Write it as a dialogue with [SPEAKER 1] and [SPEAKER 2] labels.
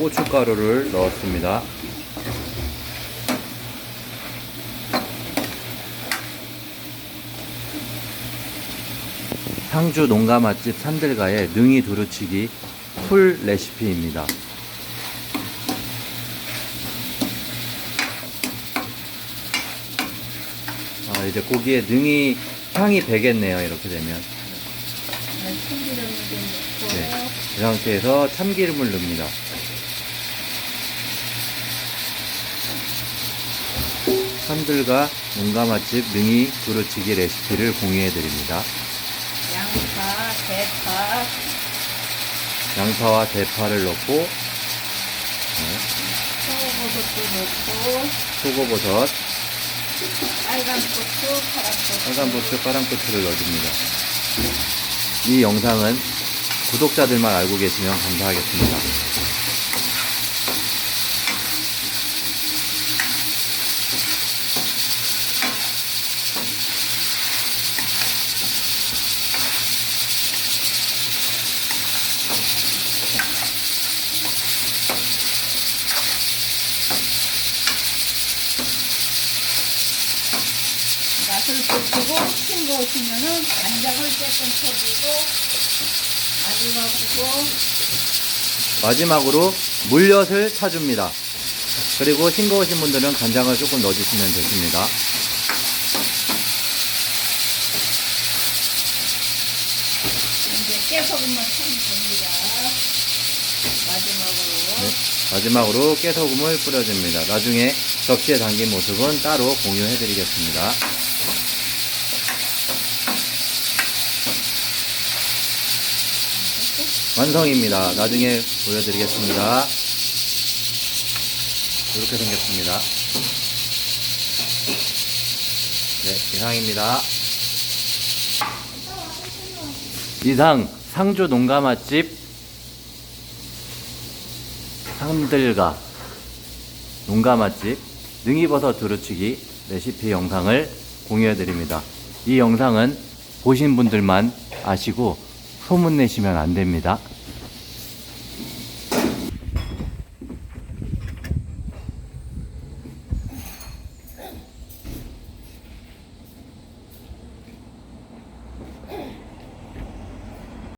[SPEAKER 1] 고춧가루를 넣었습니다. 상주 농가 맛집 산들가의 능이 두루치기 풀 레시피입니다. 아, 이제 고기에 능이 향이 배겠네요. 이렇게 되면.
[SPEAKER 2] 넣고
[SPEAKER 1] 네. 이 상태에서 참기름을 넣습니다. 산들과 농가 맛집 능이 두루치기 레시피를 공유해 드립니다.
[SPEAKER 2] 양파, 대파,
[SPEAKER 1] 양파와 대파를 넣고 네,
[SPEAKER 2] 소고버섯도 넣고
[SPEAKER 1] 표고버섯,
[SPEAKER 2] 빨간 고추, 파란 고추,
[SPEAKER 1] 빨간 고추, 파란 고추를 넣어줍니다. 이 영상은 구독자들만 알고 계시면 감사하겠습니다.
[SPEAKER 2] 맛을 보시고 싱거우시면은 간장을 조금 쳐주고 마지막으로
[SPEAKER 1] 마지막으로 물엿을 타줍니다. 그리고 싱거우신 분들은 간장을 조금 넣어주시면 되십니다.
[SPEAKER 2] 이제 깨소금만 쳐면 됩니다. 마지막으로
[SPEAKER 1] 네, 마지막으로 깨소금을 뿌려줍니다. 나중에 접시에 담긴 모습은 따로 공유해 드리겠습니다. 완성입니다. 나중에 보여드리겠습니다. 이렇게 생겼습니다. 네, 이상입니다. 이상 상주 농가 맛집 상들가 농가 맛집 능이버섯 두루치기 레시피 영상을 공유해 드립니다. 이 영상은 보신 분들만 아시고 소문 내시면 안 됩니다.